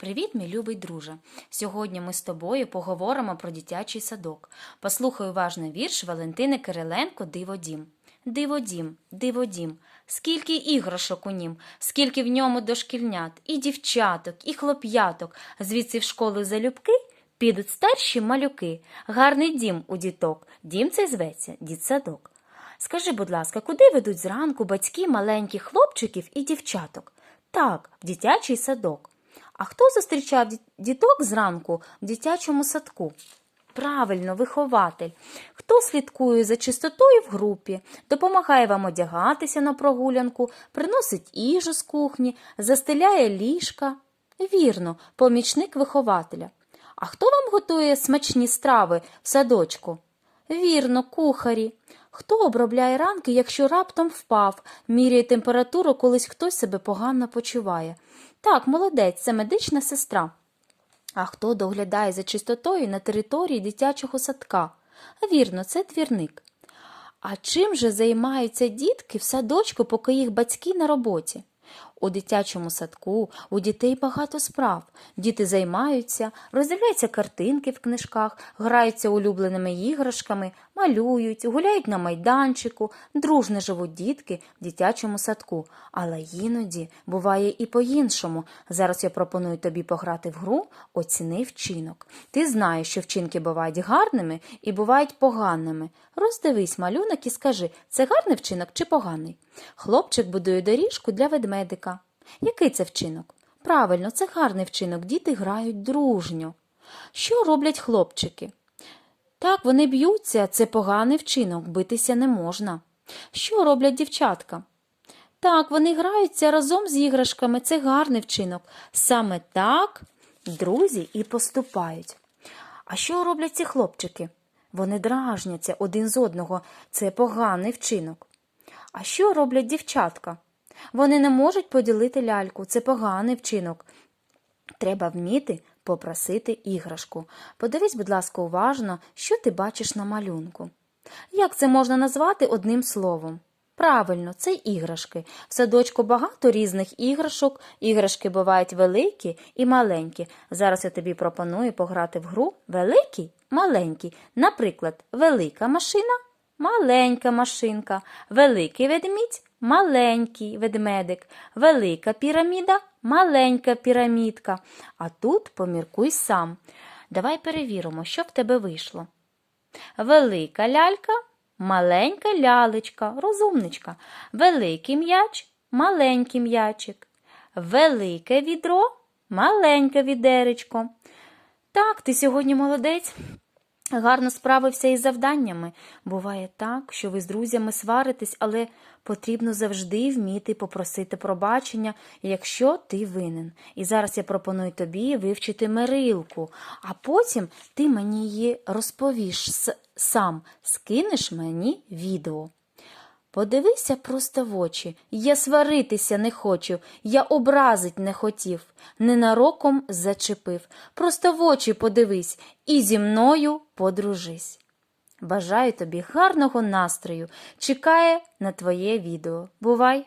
Привіт, мій любий друже! Сьогодні ми з тобою поговоримо про дитячий садок. Послухай уважно вірш Валентини Кириленко Диводім. Диводім, диводім, скільки іграшок у нім, скільки в ньому дошкільнят, і дівчаток, і хлоп'яток. Звідси в школу залюбки підуть старші малюки. Гарний дім у діток. Дім цей зветься дітсадок. Скажи, будь ласка, куди ведуть зранку батьки маленьких хлопчиків і дівчаток? Так, в дитячий садок. А хто зустрічав діток зранку в дитячому садку? Правильно, вихователь. Хто слідкує за чистотою в групі, допомагає вам одягатися на прогулянку, приносить їжу з кухні, застеляє ліжка? Вірно, помічник вихователя. А хто вам готує смачні страви в садочку? Вірно, кухарі. Хто обробляє ранки, якщо раптом впав, міряє температуру, колись хтось себе погано почуває? Так, молодець, це медична сестра. А хто доглядає за чистотою на території дитячого садка? Вірно, це твірник. А чим же займаються дітки в садочку, поки їх батьки на роботі? У дитячому садку у дітей багато справ. Діти займаються, роздивляються картинки в книжках, граються улюбленими іграшками, малюють, гуляють на майданчику, дружно живуть дітки в дитячому садку. Але іноді буває і по-іншому. Зараз я пропоную тобі пограти в гру Оціни вчинок. Ти знаєш, що вчинки бувають гарними і бувають поганими. Роздивись малюнок і скажи, це гарний вчинок чи поганий? Хлопчик будує доріжку для ведмедика. Який це вчинок? Правильно, це гарний вчинок. Діти грають дружньо. Що роблять хлопчики? Так, вони б'ються, це поганий вчинок, битися не можна. Що роблять дівчатка? Так, вони граються разом з іграшками, це гарний вчинок. Саме так друзі і поступають. А що роблять ці хлопчики? Вони дражняться один з одного, це поганий вчинок. А що роблять дівчатка? Вони не можуть поділити ляльку, це поганий вчинок. Треба вміти попросити іграшку. Подивись, будь ласка, уважно, що ти бачиш на малюнку. Як це можна назвати одним словом? Правильно, це іграшки. В садочку багато різних іграшок. Іграшки бувають великі і маленькі. Зараз я тобі пропоную пограти в гру великий, маленький. Наприклад, велика машина, маленька машинка, великий ведмідь, маленький ведмедик, велика піраміда, маленька пірамідка. А тут поміркуй сам. Давай перевіримо, що в тебе вийшло. Велика лялька, маленька лялечка, розумничка, великий м'яч, маленький м'ячик, велике відро, маленьке відеречко. Так, ти сьогодні молодець. Гарно справився із завданнями. Буває так, що ви з друзями сваритесь, але потрібно завжди вміти попросити пробачення, якщо ти винен. І зараз я пропоную тобі вивчити мирилку, а потім ти мені її розповіш сам, скинеш мені відео. Подивися просто в очі. Я сваритися не хочу, я образить не хотів, ненароком зачепив. Просто в очі подивись і зі мною подружись. Бажаю тобі гарного настрою. Чекає на твоє відео. Бувай!